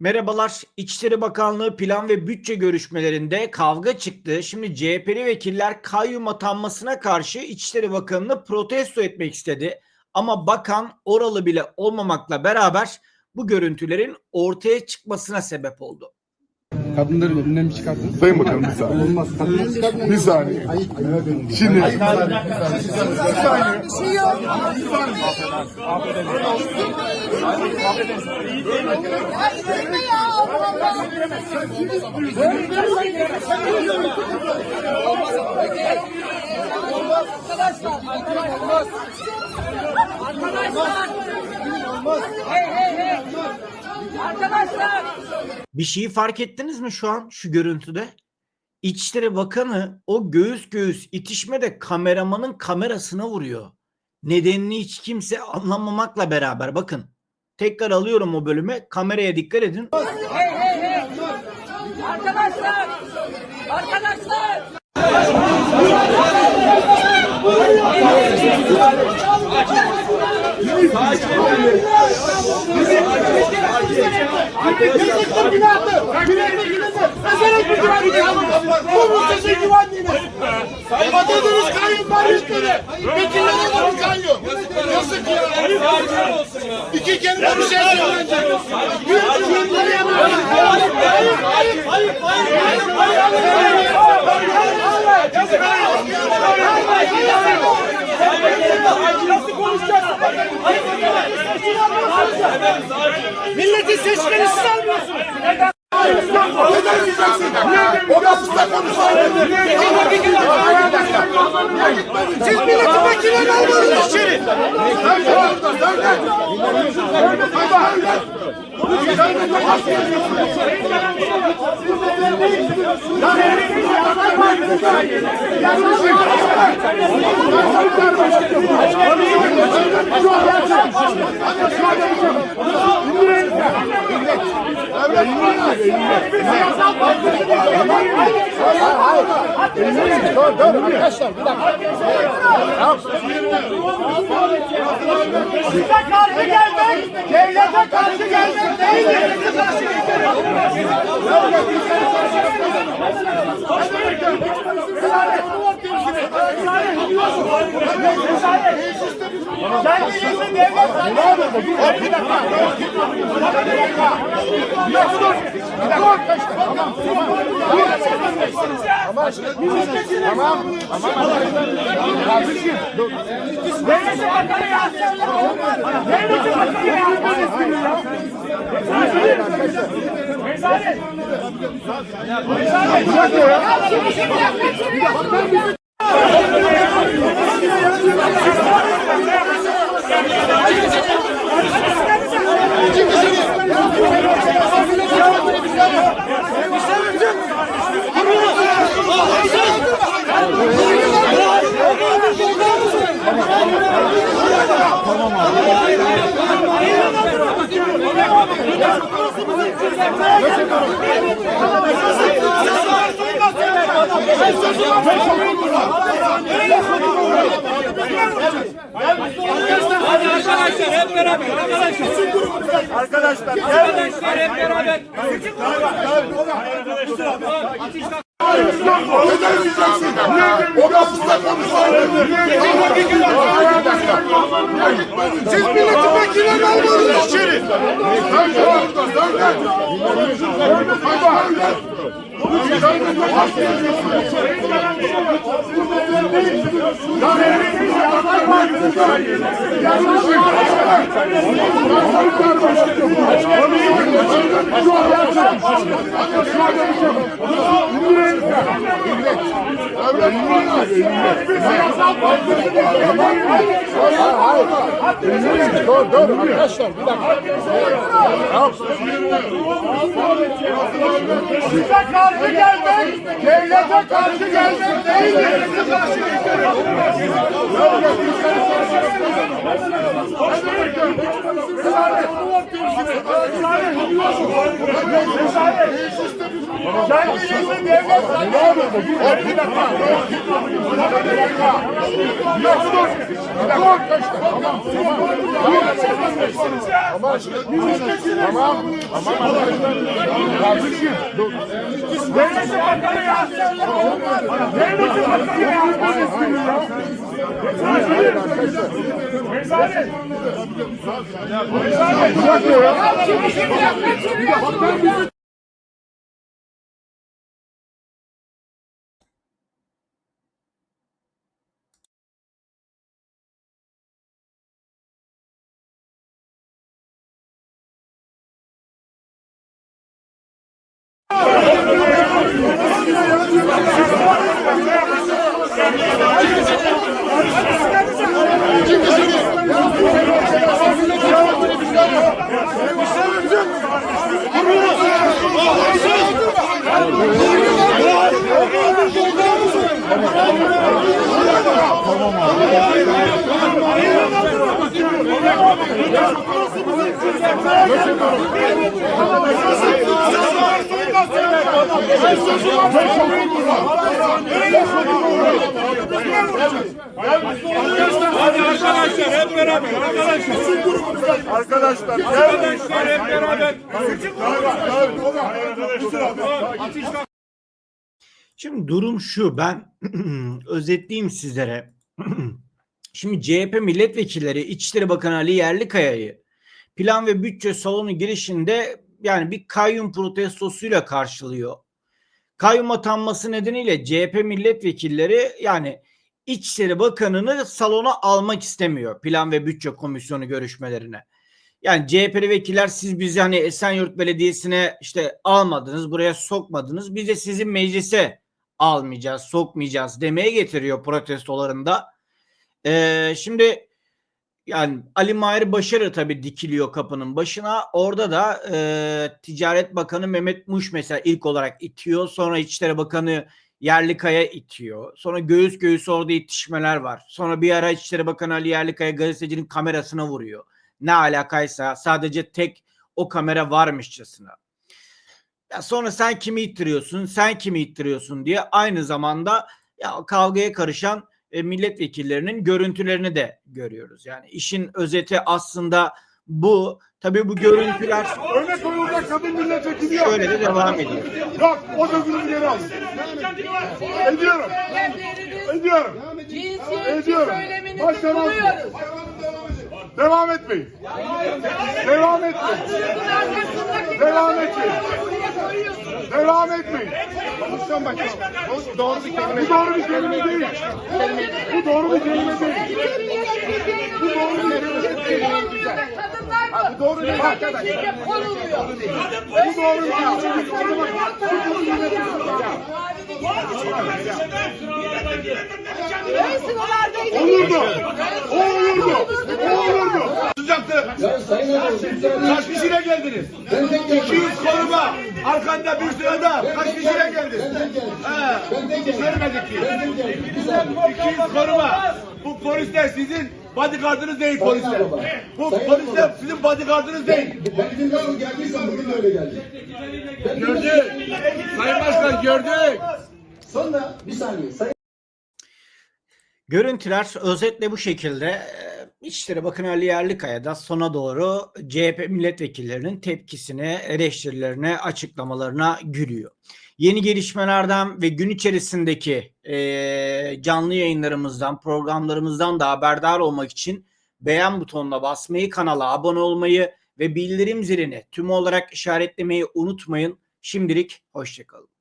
Merhabalar. İçişleri Bakanlığı plan ve bütçe görüşmelerinde kavga çıktı. Şimdi CHP'li vekiller kayyum atanmasına karşı İçişleri Bakanı'nı protesto etmek istedi. Ama bakan oralı bile olmamakla beraber bu görüntülerin ortaya çıkmasına sebep oldu. Kadınların elinden bir çıkartın. Sayın Bakanım bir saniye. Olmaz. Kadınları çıkartmayın. Bir saniye. Şimdi bir saniye. Hey Bir şeyi fark ettiniz mi şu an şu görüntüde? İçişleri Bakanı o göğüs göğüs itişmede kameramanın kamerasına vuruyor. Nedenini hiç kimse anlamamakla beraber bakın. Tekrar alıyorum o bölüme. Kameraya dikkat edin. Hey hey hey! Arkadaşlar! Arkadaşlar! Atadınız kayyum barışları. Vekillere varın kayyum. Yazık ya. İki kere bir şey söylenecek. Milletin seçmeni siz almıyorsunuz. neden diyeceksin? Odasında konuşalım. Siz milletin vekillerini almadınız içeri. Size karşı gelmek, devlete karşı gelmek. değil, devlete karşı Sen değilsin devlet. Bir dakika. Bir dakika. Bir dakika. Tamam. Devletin bakanı ya. Devletin bakanı ya. Rezalet. Tamam abi. Hadi arkadaşlar hep beraber arkadaşlar. Arkadaşlar hep beraber. Arkadaşlar hep beraber. Neden diyeceksin? Odasında konuşalım. Siz milletin vekillerini almadınız içeri. Dur dur arkadaşlar bir dakika. Size karşı gelmek, devlete karşı gelmek değil, devlete karşı gelmek. Arkadaşlar Arkadaşlar hep beraber. Şimdi durum şu ben özetleyeyim sizlere. Şimdi CHP milletvekilleri İçişleri Bakanı Ali Yerlikaya'yı plan ve bütçe salonu girişinde yani bir kayyum protestosuyla karşılıyor. Kayyum atanması nedeniyle CHP milletvekilleri yani İçişleri Bakanı'nı salona almak istemiyor plan ve bütçe komisyonu görüşmelerine. Yani CHP'li vekiller siz bizi hani Esenyurt Belediyesi'ne işte almadınız, buraya sokmadınız. Biz de sizin meclise almayacağız, sokmayacağız demeye getiriyor protestolarında. Ee, şimdi yani Ali Mahir Başarı tabii dikiliyor kapının başına. Orada da e, Ticaret Bakanı Mehmet Muş mesela ilk olarak itiyor. Sonra İçişleri Bakanı Yerlikaya itiyor. Sonra göğüs göğüs orada itişmeler var. Sonra bir ara İçişleri Bakanı Ali Yerlikaya gazetecinin kamerasına vuruyor. Ne alakaysa sadece tek o kamera varmışçasına. Ya sonra sen kimi ittiriyorsun, sen kimi ittiriyorsun diye aynı zamanda ya kavgaya karışan e, milletvekillerinin görüntülerini de görüyoruz. Yani işin özeti aslında bu. Tabii bu görüntüler Örnek koyulda kadın milletvekili yok. şöyle de devam ediyor. Yok o sözünü geri al. Ediyorum. Ediyorum. Ediyorum. buluyoruz. Devam etmeyin. Devam etmeyin. Devam etmeyin. Devam etmeyin. Komisyon başkanı. Bu doğru bir kelime. Bu doğru bir kelime değil. Bu doğru bir kelime değil. Bu doğru bir kelime değil. Kadınlar mı? Bu doğru değil arkadaşlar. konuluyor. Bu doğru bir kelime değil. Bu doğru bir kelime değil. Ben. Olurdu. O olurdu. O olurdu. Kaç kişiyle geldiniz? 200 koruma. Arkanda bir sürü adam. Kaç kişiyle geldiniz? He. Görmedik ki. 200 koruma. Bu polisler sizin bodyguardınız değil polisler. Bu polisler sizin bodyguardınız değil. Nasıl geldiysem bugün öyle geldim. Gördük. Sayın Başkan gördük. Sonra bir saniye. Görüntüler özetle bu şekilde. İçişleri Bakanı Ali Yerlikaya da sona doğru CHP milletvekillerinin tepkisine, eleştirilerine, açıklamalarına gülüyor. Yeni gelişmelerden ve gün içerisindeki eee, canlı yayınlarımızdan, programlarımızdan da haberdar olmak için beğen butonuna basmayı, kanala abone olmayı ve bildirim zilini tüm olarak işaretlemeyi unutmayın. Şimdilik hoşçakalın.